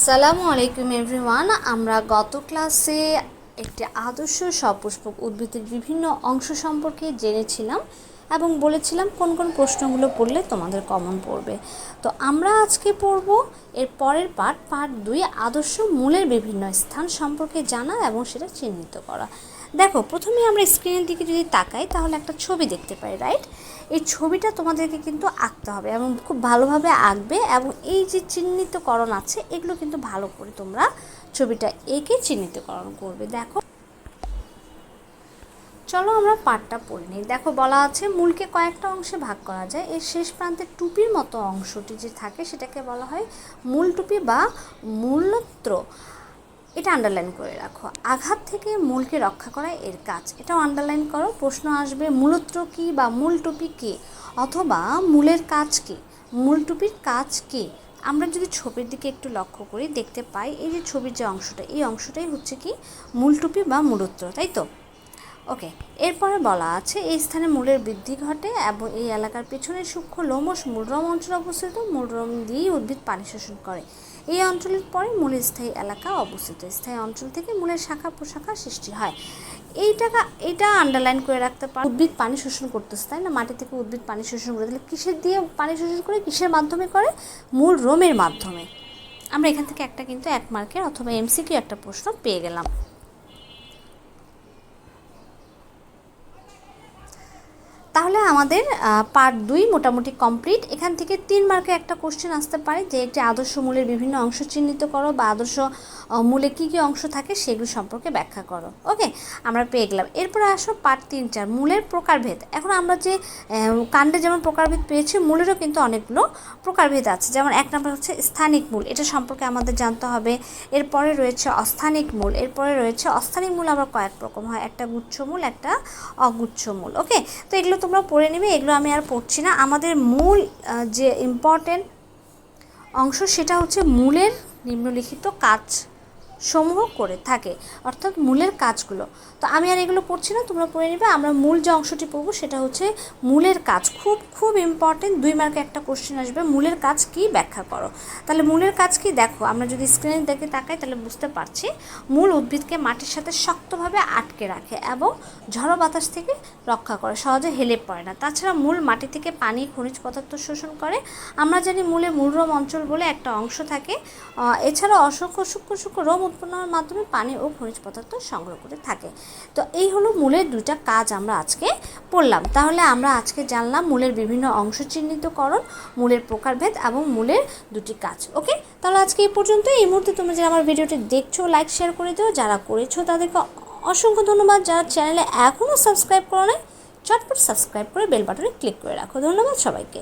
আসসালামু আলাইকুম এভরিওয়ান। আমরা গত ক্লাসে একটি আদর্শ সপুষ্পক উদ্ভিদের বিভিন্ন অংশ সম্পর্কে জেনেছিলাম। এবং বলেছিলাম কোন কোন প্রশ্নগুলো পড়লে তোমাদের কমন পড়বে। তো আমরা আজকে পড়ব এর পরের পার্ট পার্ট দুই, আদর্শ মূলের বিভিন্ন স্থান সম্পর্কে জানা এবং সেটা চিহ্নিত করা। দেখো প্রথমে আমরা স্ক্রিনের দিকে যদি তাকাই, তাহলে একটা ছবি দেখতে পাই রাইট এই ছবিটা তোমাদেরকে কিন্তু আঁকতে হবে এবং খুব ভালোভাবে আঁকবে এবং এই যে চিহ্নিতকরণ আছে, এগুলো কিন্তু ভালো করে তোমরা ছবিটা এঁকে চিহ্নিতকরণ করবে। দেখো চলো আমরা পাটটা পড়ে নিই। দেখো বলা আছে, মূলকে কয়েকটা অংশে ভাগ করা যায়। এর শেষ প্রান্তে টুপির মতো অংশটি যে থাকে, সেটাকে বলা হয় মূল টুপি বা মূলত্র। এটা আন্ডারলাইন করে রাখো। আঘাত থেকে মূলকে রক্ষা করা এর কাজ। এটাও আন্ডারলাইন করো। প্রশ্ন আসবে, মূলত্র কি বা মূল টুপি কি? অথবা মূলের কাজ কি? মূল টুপির কাজ কি? আমরা যদি ছবির দিকে একটু লক্ষ্য করি, দেখতে পাই, এই যে ছবির যে অংশটা, এই অংশটাই হচ্ছে কি মূল টুপি বা মূলত্র, তাই তো? ওকে, এরপরে বলা আছে, এই স্থানে মূলের বৃদ্ধি ঘটে এবং এই এলাকার পেছনে সূক্ষ্ম লোমস মূলরম অঞ্চলে অবস্থিত। মূলরম দিয়েই উদ্ভিদ পানি শোষণ করে। এই অঞ্চলের পরে মূলের স্থায়ী এলাকা অবস্থিত। স্থায়ী অঞ্চল থেকে মূলের শাখা প্রশাখা সৃষ্টি হয়। এইটাকা এটা আন্ডারলাইন করে রাখতে পারে। উদ্ভিদ পানি শোষণ করতেছে, তাই না? মাটি থেকে উদ্ভিদ পানি শোষণ করে তাহলে কিসের দিয়ে পানি শোষণ করে? কিসের মাধ্যমে করে? মূল রোমের মাধ্যমে। আমরা এখান থেকে একটা কিন্তু এক মার্কের অথবা এমসিকিউ একটা প্রশ্ন পেয়ে গেলাম। তাহলে আমাদের পার্ট দুই মোটামুটি কমপ্লিট এখান থেকে তিন মার্কে একটা কোশ্চেন আসতে পারে যে একটি আদর্শ মূলের বিভিন্ন অংশ চিহ্নিত করো বা আদর্শ মূলে কী কী অংশ থাকে সেগুলো সম্পর্কে ব্যাখ্যা করো। ওকে? আমরা পেয়ে গেলাম। এরপরে আসো পার্ট তিন চার, মূলের প্রকারভেদ। এখন আমরা যে কাণ্ডে যেমন প্রকারভেদ পেয়েছি, মূলেরও কিন্তু অনেকগুলো প্রকারভেদ আছে। যেমন এক নম্বর হচ্ছে স্থানিক মূল, এটা সম্পর্কে আমাদের জানতে হবে। এরপরে রয়েছে অস্থানিক মূল, এরপরে রয়েছে অস্থানিক মূল আবার কয়েক রকম হয়। একটা গুচ্ছ মূল, একটা অগুচ্ছ মূল। ওকে? তো এগুলো তোমরা পড়ে নেবে, এগুলো আমি আর পড়ছি না। আমাদের মূল যে ইম্পর্টেন্ট অংশ সেটা হচ্ছে মূলের নিম্নলিখিত কাজ। সমূহ করে থাকে, অর্থাৎ মূলের কাজগুলো। তো আমি আর এগুলো পড়ছি না, তোমরা পড়ে নেবে। আমরা মূল যে অংশটি পড়ব সেটা হচ্ছে মূলের কাজ। খুব খুব ইম্পর্টেন্ট দুই মার্কে একটা কোশ্চেন আসবে, মূলের কাজ কি ব্যাখ্যা করো? তাহলে মূলের কাজ কি? দেখো, আমরা যদি স্ক্রিনে দেখে তাকাই তাহলে বুঝতে পারছি মূল উদ্ভিদকে মাটির সাথে শক্তভাবে আটকে রাখে এবং ঝড়ো বাতাস থেকে রক্ষা করে, সহজে হেলে পড়ে না। তাছাড়া মূল মাটি থেকে পানি, খনিজ পদার্থ শোষণ করে। আমরা জানি মূলে মূলরম অঞ্চল বলে একটা অংশ থাকে। এছাড়া অসংখ্য সূক্ষ্ম সূক্ষ্ম রোম উৎপন্ন হওয়ার মাধ্যমে পানি ও খনিজ পদার্থ সংগ্রহ করে থাকে। তো এই হলো মূলের দুইটা কাজ আমরা আজকে পড়লাম। তাহলে আমরা আজকে জানলাম মূলের বিভিন্ন অংশ চিহ্নিতকরণ, মূলের প্রকারভেদ এবং মূলের দুটি কাজ। ওকে? তাহলে আজকে এই পর্যন্ত এই মুহূর্তে তুমি যে আমার ভিডিওটি দেখছ লাইক শেয়ার করে দিও। যারা করেছ, তাদেরকে অসংখ্য ধন্যবাদ। যারা চ্যানেলে এখনও সাবস্ক্রাইব করো নাই, চটপট সাবস্ক্রাইব করে বেল বাটনে ক্লিক করে রাখো। ধন্যবাদ সবাইকে।